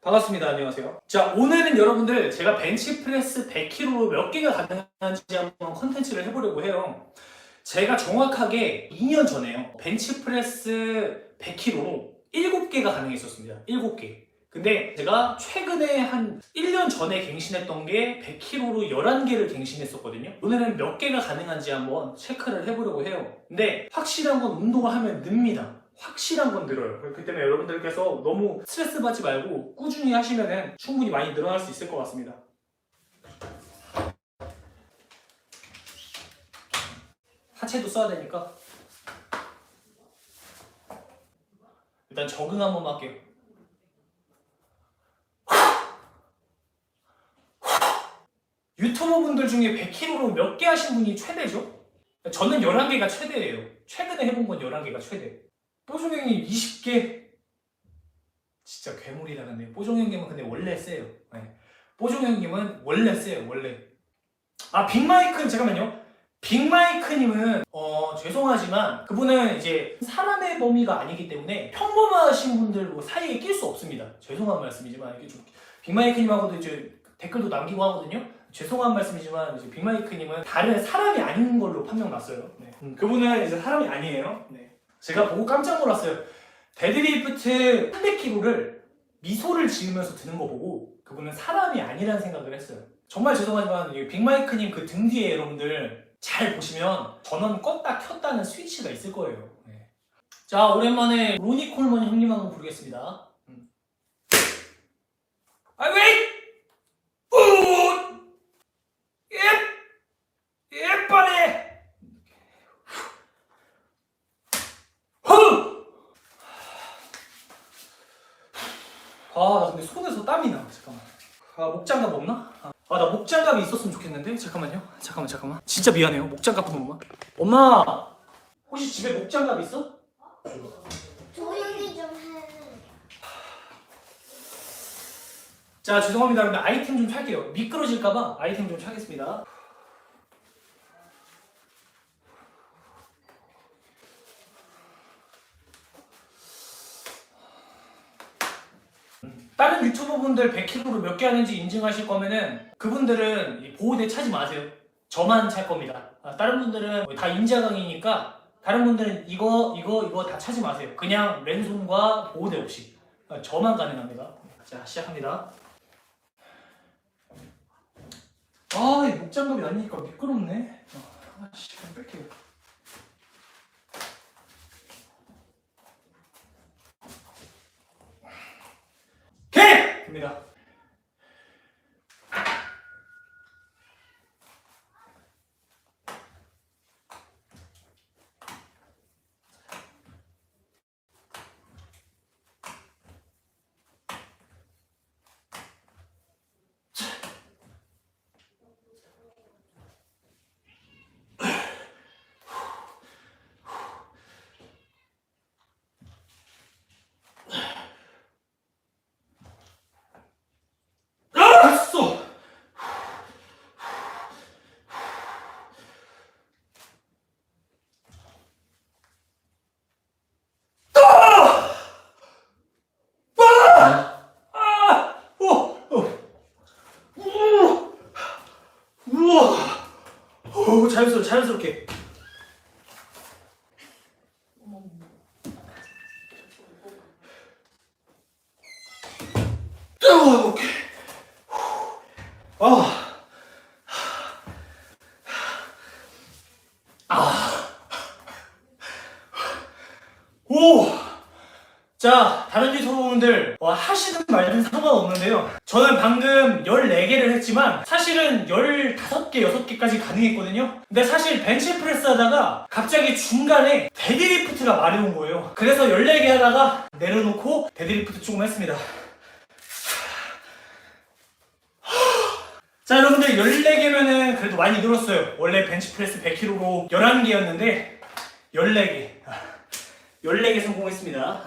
반갑습니다. 안녕하세요. 자, 오늘은 여러분들 제가 벤치프레스 100kg로 몇 개가 가능한지 한번 컨텐츠를 해보려고 해요. 제가 정확하게 2년 전에요. 벤치프레스 100kg로 7개가 가능했었습니다. 7개. 근데 제가 최근에 한 1년 전에 갱신했던 게 100kg로 11개를 갱신했었거든요. 오늘은 몇 개가 가능한지 한번 체크를 해보려고 해요. 근데 확실한 건 운동을 하면 늡니다. 확실한 건 늘어요. 그렇기 때문에 여러분들께서 너무 스트레스 받지 말고 꾸준히 하시면 충분히 많이 늘어날 수 있을 것 같습니다. 하체도 써야 되니까 일단 적응 한번 할게요. 유튜버 분들 중에 100kg로 몇 개 하신 분이 최대죠? 저는 11개가 최대예요. 최근에 해본 건 11개가 최대. 뽀종 형님 20개 진짜 괴물이 나갔네요. 뽀종 형님은 근데 원래 세요. 네. 뽀종 형님은 원래 세요. 원래. 아 빅마이크 잠깐만요. 빅마이크님은 어 죄송하지만 그분은 이제 사람의 범위가 아니기 때문에 평범하신 분들 뭐 사이에 낄 수 없습니다. 죄송한 말씀이지만 이렇게 좀 빅마이크님하고도 이제 댓글도 남기고 하거든요. 죄송한 말씀이지만 이제 빅마이크님은 다른 사람이 아닌 걸로 판명 났어요. 네. 음, 그분은 이제 사람이 아니에요. 네. 제가 보고 깜짝 놀랐어요. 데드리프트 300kg를 미소를 지으면서 드는 거 보고 그분은 사람이 아니라는 생각을 했어요. 정말 죄송하지만 이 빅마이크님 그 등 뒤에 여러분들 잘 보시면 전원 껐다 켰다는 스위치가 있을 거예요. 네. 자 오랜만에 로니 콜먼 형님 한번 부르겠습니다. 음. 아 왜? 우! 예! 예빨리! 후! 아, 나 근데 손에서 땀이 나. 잠깐만. 아, 목장갑 없나? 아, 나 목장갑이 있었으면 좋겠는데? 잠깐만요. 잠깐만, 잠깐만. 진짜 미안해요. 목장갑 한 번만. 엄마! 혹시 집에 목장갑 있어? 조용히 좀 해. 자, 죄송합니다. 근데 아이템 좀 찰게요. 미끄러질까봐 아이템 좀 차겠습니다. 다른 유튜버 분들 100kg로 몇 개 하는지 인증하실 거면은 그분들은 이 보호대 차지 마세요. 저만 찰 겁니다. 아, 다른 분들은 다 인자강이니까 다른 분들은 이거 이거 이거 다 차지 마세요. 그냥 랜손과 보호대 없이 아, 저만 가능합니다. 자 시작합니다. 아, 이 목장갑이 아니니까 미끄럽네. 아, 씨, 뺄게요. 오케이! 됩니다. 아, 됐어! 아! 오! 오! 우와! 우와! 오, 자연스럽게, 자연스럽게. 아, 오케이. 아. 아. 오. 자, 다른 유튜버분들 어, 하시든 말든 상관없는데요. 저는 방금 14개를 했지만 사실은 15개, 6개까지 가능했거든요. 근데 사실 벤치프레스 하다가 갑자기 중간에 데드리프트가 마려운 거예요. 그래서 14개 하다가 내려놓고 데드리프트 조금 했습니다. 자 여러분들 14개면은 그래도 많이 늘었어요 원래 벤치프레스 100kg로 11개였는데 14개 14개 성공했습니다